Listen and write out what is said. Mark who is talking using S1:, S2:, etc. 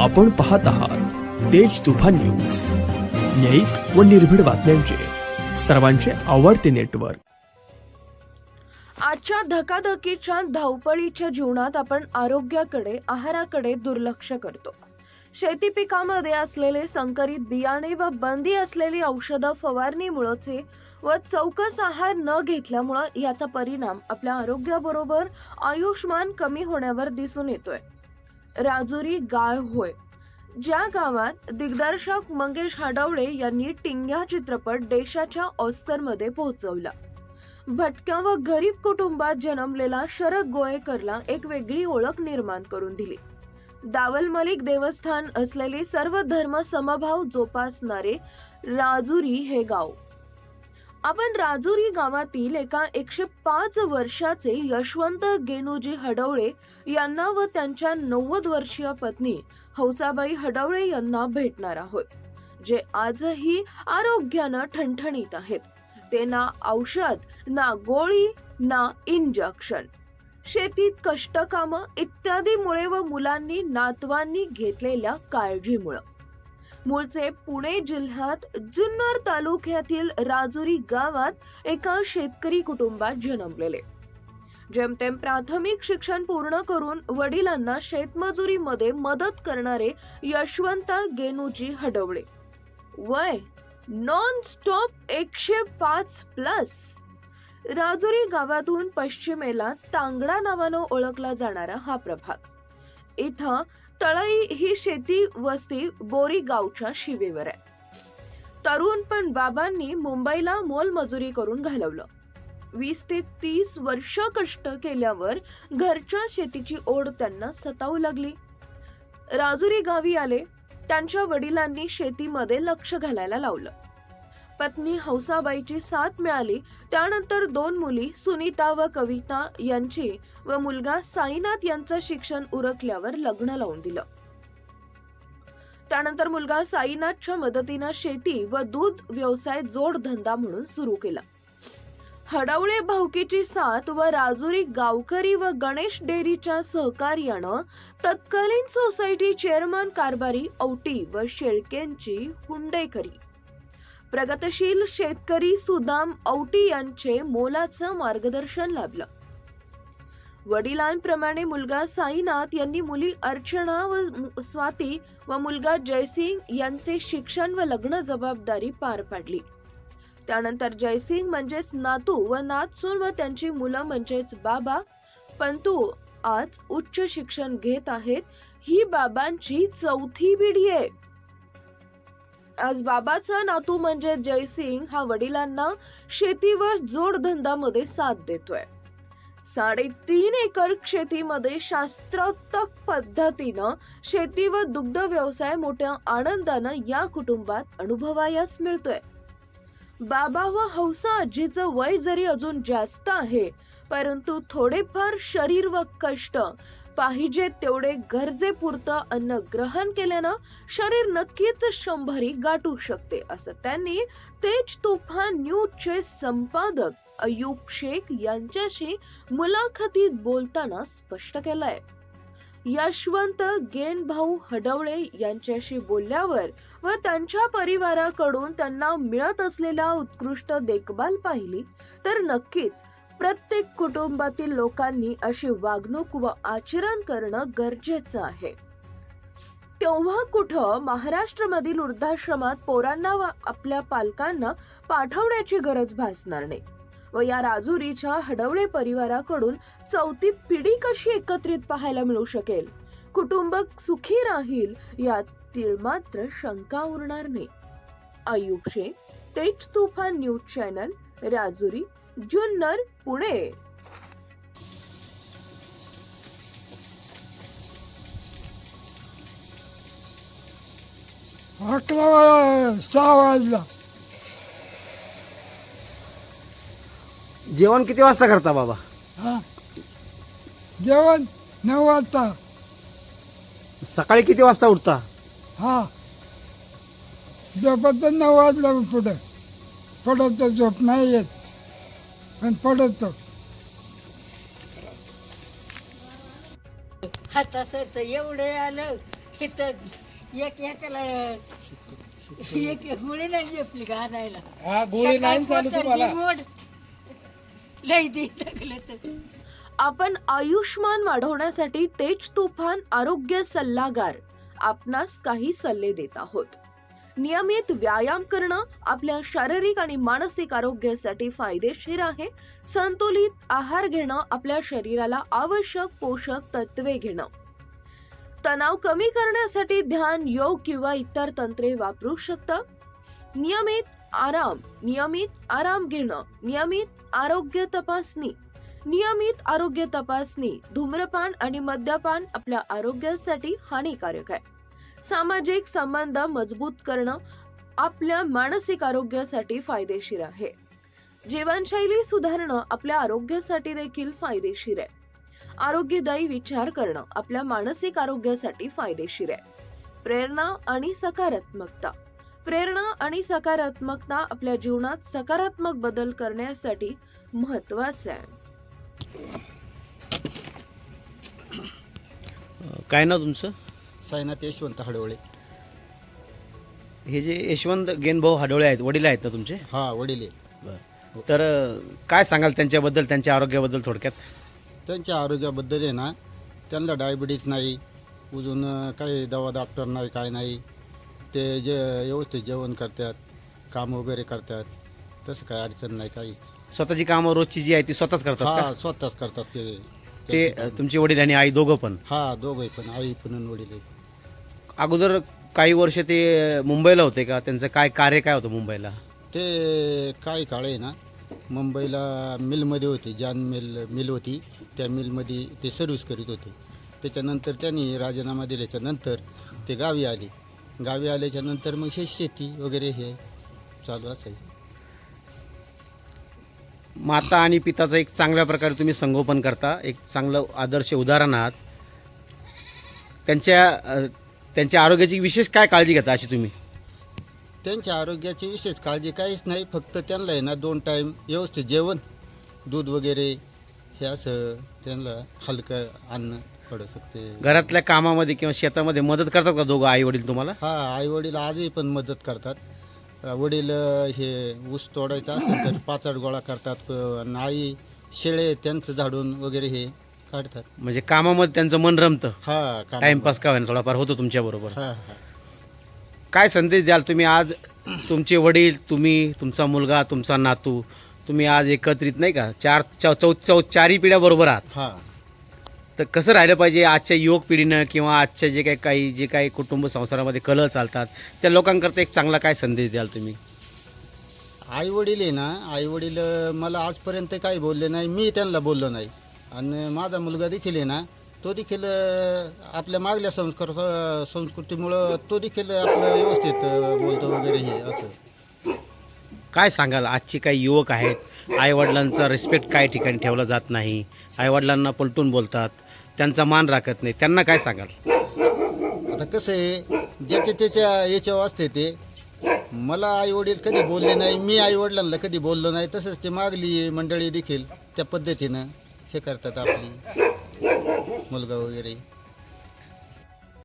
S1: आपण पाहत आहात तेज तुफान न्यूज. न्यायिक व निर्भीड बातम्यांचे. सर्वांचे आवडते नेटवर्क.
S2: आजच्या धकाधकीच्या धावपळीच्या जीवनात आपण आरोग्याकडे आहाराकडे दुर्लक्ष करतो. शेती पिकामध्ये असलेले संकरित बियाणे व बंदी असलेली औषधं फवारणीमुळेचे व चौकस आहार न घेतल्यामुळं याचा परिणाम आपल्या आरोग्याबरोबर आयुष्मान कमी होण्यावर दिसून येतोय. राजुरी गाय होय. ज्या गावात दिग्दर्शक मंगेश हाडवळे यांनी टिंग्या चित्रपट देशाच्या ऑस्करमध्ये पोहोचवला. भटक्या व गरीब कुटुंबात जन्मलेला शरद गोयेकरला एक वेगळी ओळख निर्माण करून दिली. दावल मलिक देवस्थान असलेले सर्व धर्म समभाव जोपासणारे राजुरी हे गाव. आपण राजुरी गावातील एका एकशे पाच वर्षाचे यशवंत गेनुजी हडवळे यांना व त्यांच्या नव्वद वर्षीय पत्नी हौसाबाई हडवळे यांना भेटणार आहोत जे आजही आरोग्यानं ठणठणीत आहेत. ते ना औषध ना गोळी ना इंजेक्शन. शेतीत कष्टकामं इत्यादीमुळे व मुलांनी नातवांनी घेतलेल्या काळजीमुळं. मूळचे पुणे जिल्ह्यात जुन्नर तालुक्यातील राजुरी गावात एका शेतकरी कुटुंबात जन्मलेले. जेमतेम प्राथमिक शिक्षण पूर्ण करून वडिलांना शेतमजुरीमध्ये मदत करणारे यशवंत गेनुजी हडवळे वय नॉन स्टॉप एकशे पाच प्लस राजुरी गावातून पश्चिमेला तांगडा नावानं ओळखला जाणारा हा प्रभाग. इथं तळई ही शेती वस्ती बोरी गावच्या शिवेवर आहे. तरुण पण बाबांनी मुंबईला मोलमजुरी करून घालवलं. वीस ते तीस वर्ष कष्ट केल्यावर घरच्या शेतीची ओढ त्यांना सतावू लागली. राजुरी गावी आले त्यांच्या वडिलांनी शेतीमध्ये लक्ष घालायला लावलं. पत्नी हौसाबाईची साथ मिळाली. त्यानंतर दोन मुली सुनीता व कविता यांची व मुलगा साईनाथ यांचं शिक्षण उरकल्यावर लग्न लावून दिलं. त्यानंतर मुलगा साईनाथच्या मदतीनं शेती व दूध व्यवसाय जोडधंदा म्हणून सुरू केला. हडवळे भाऊकीची साथ व राजुरी गावकरी व गणेश डेअरीच्या सहकार्यानं तत्कालीन सोसायटी चेअरमन कारभारी औटी व शेळकेंची हुंडेकरी प्रगतशील शेतकरी सुदाम औटी यांचे मोलाचं मार्गदर्शन लाभलं. वडिलांप्रमाणे मुलगा साईनाथ यांनी मुली अर्चना व स्वाती व मुलगा जयसिंग यांचे शिक्षण व लग्न जबाबदारी पार पाडली. त्यानंतर जयसिंग म्हणजेच नातू व नातसून व त्यांची मुलं म्हणजेच बाबा पंतू आज उच्च शिक्षण घेत आहेत. ही बाबांची चौथी पिढी आहे. आज बाबाचा नातू म्हणजे जयसिंग हा वडिलांना शेती व जोडधंदामध्ये साथ देतोय. साडेतीन एकर शेतीमध्ये शास्त्रोक्त पद्धतीनं शेती व दुग्ध व्यवसाय मोठ्या आनंदानं या कुटुंबात अनुभवायास मिळतोय. बाबा व हौसा आजीचं वय जरी अजून जास्त आहे परंतु थोडेफार शरीर व कष्ट पाहिजे तेवढे गरजेपुरतं अन्न ग्रहण केल्यानं शरीर नक्कीच शंभरी गाठू शकते असं त्यांनी तेज तुफान न्यूजचे संपादक अयूब शेख यांच्याशी मुलाखतीत बोलताना स्पष्ट केलंय. यशवंत गेनभाऊ हडवळे यांच्याशी बोलल्यावर व त्यांच्या परिवाराकडून त्यांना मिळत असलेला उत्कृष्ट देखभाल पाहिली तर नक्कीच प्रत्येक कुटुंबातील लोकांनी अशी वागणूक व आचरण करणं गरजेचं आहे. तेव्हा कुठं महाराष्ट्रामधील वृद्धाश्रमात पोरांना व आपल्या पालकांना पाठवण्याची गरज भासणार नाही व या राजुरीच्या हडवळे परिवाराकडून चौथी पिढी कशी एकत्रित पाहायला मिळू शकेल? कुटुंब सुखी राहील यातील मात्र शंका उरणार नाही. Ayub Tez Toofan news channel Rajuri. Junnar Pune.
S3: अकरा वाजा सहा वाजला
S4: जेवण किती वाजता करता बाबा?
S3: हा. जेवण नऊ वाजता.
S4: सकाळी किती वाजता उठता?
S3: हा. झोपत नऊ वाजला पुढं पडत तर झोप नाही येत. पण पडतो
S5: हातासत एवढे आलं तर एक एकाला एक एक गोळी नाही झेपली का आणायला?
S6: हा गोळी नाही चालू तुम्हाला.
S5: मोड. लई दे टाकलं तर.
S2: आपण आयुष्मान वाढवण्यासाठी तेज तुफान आरोग्य सल्लागार आपणास काही सल्ले देत आहोत. नियमित व्यायाम करणं आपल्या शारीरिक आणि मानसिक आरोग्यासाठी फायदेशीर आहे. संतुलित आहार घेणं आपल्या शरीराला आवश्यक पोषक तत्वे घेणं. तणाव कमी करण्यासाठी ध्यान योग किंवा इतर तंत्रे वापरू शकतं. नियमित आराम नियमित आराम घेणं नियमित आरोग्य तपासणी नियमित आरोग्य तपासणी धूम्रपान आणि मद्यपान आपल्या आरोग्यासाठी हानिकारक आहे. सामाजिक संबंध मजबूत करणं आपल्या मानसिक आरोग्यासाठी फायदेशीर आहे. जीवनशैली सुधारणं आपल्या आरोग्यासाठी देखील फायदेशीर आहे. आरोग्यदायी विचार करणं आपल्या मानसिक आरोग्यासाठी फायदेशीर आहे. प्रेरणा आणि सकारात्मकता. प्रेरणा आणि सकारात्मकता आपल्या जीवनात सकारात्मक बदल करण्यासाठी महत्वाचं आहे.
S4: काय ना तुमचं?
S7: साईनाथ यशवंत हडवळे.
S4: हे जे यशवंत गेनभाऊ हाडोळे आहेत वडील आहेत ना तुमचे?
S7: हा वडील आहे.
S4: बरं. तर अं, काय सांगाल त्यांच्याबद्दल त्यांच्या आरोग्याबद्दल थोडक्यात?
S7: त्यांच्या आरोग्याबद्दल आहे ना त्यांना डायबिटीज नाही अजून अं, काही दवा डॉक्टर नाही काय नाही. ते जे व्यवस्थित जेवण करतात काम वगैरे करतात. तसं काही अडचण नाही काहीच.
S4: स्वतःची कामं रोजची जी आहे ती स्वतःच करतात
S7: हा? स्वतःच करतात ते.
S4: ते अं, तुमचे वडील आणि आई दोघं पण?
S7: हा दोघंही पण आई पण आणि वडील पण.
S4: अगोदर काही वर्ष ते मुंबईला होते का? त्यांचं काय कार्य काय होतं मुंबईला?
S7: ते काही काळ आहे ना मुंबईला मिलमध्ये होते जान मिल मिल होती. त्या मिलमध्ये ते सर्व्हिस करीत होते. त्याच्यानंतर त्यांनी राजीनामा दिल्याच्यानंतर ते गावी आले. गावी आल्याच्यानंतर मग हे शेती वगैरे हे चालू असायचं.
S4: माता आणि पिताचं एक चांगल्या प्रकारे तुम्ही संगोपन करता. एक चांगलं आदर्श उदाहरण आहात. त्यांच्या त्यांच्या आरोग्याची विशेष काय काळजी घेता अशी तुम्ही?
S7: त्यांच्या आरोग्याची विशेष काळजी काहीच नाही फक्त त्यांना आहे ना दोन टाईम व्यवस्थित जेवण दूध वगैरे हे असं त्यांना हलकं अन्न पडू शकते.
S4: घरातल्या कामामध्ये किंवा शेतामध्ये मदत करतात का दोघं आई वडील तुम्हाला?
S7: हा आई वडील आजही पण मदत करतात. वडील अ, हे ऊस तोडायचं असेल तर पाचड गोळा करतात आणि आई शेळे त्यांचं झाडून वगैरे हे काढतात.
S4: म्हणजे कामामध्ये त्यांचं मन रमतं.
S7: हा काम
S4: टाइमपास का होईना थोडाफार होतो तुमच्याबरोबर.
S7: हा हा.
S4: काय संदेश द्याल तुम्ही आज? तुमचे वडील तुम्ही तुमचा मुलगा तुमचा नातू तुम्ही आज एकत्रित नाही का? चार चौ चौ चौ चारही पिढ्या बरोबर आहात.
S7: हा.
S4: तर कसं राहिलं पाहिजे आजच्या युवक पिढीनं किंवा आजच्या जे काही काही जे काही कुटुंब संसारामध्ये कलह चालतात त्या लोकांकरता एक चांगला काय संदेश द्याल तुम्ही?
S7: आई वडील आहे ना आई वडील मला आजपर्यंत काही बोलले नाही मी त्यांना बोललो नाही. आणि माझा मुलगा देखील आहे ना तो देखील आपल्या मागल्या संस्कार संस्कृतीमुळं तो देखील आपलं व्यवस्थित बोलतो वगैरे हे असं.
S4: काय सांगाल? आजचे काही युवक आहेत आईवडिलांचा रिस्पेक्ट काय ठिकाणी ठेवला जात नाही आईवडिलांना पलटून बोलतात त्यांचा मान राखत नाही त्यांना काय सांगाल?
S7: आता कसं आहे ज्याच्या त्याच्या याच्यावर असते ते मला आई वडील कधी बोलले नाही मी आई वडिलांना कधी बोललो नाही तसंच ते मागली मंडळी देखील त्या पद्धतीनं हे करतात आपली मुलगा वगैरे.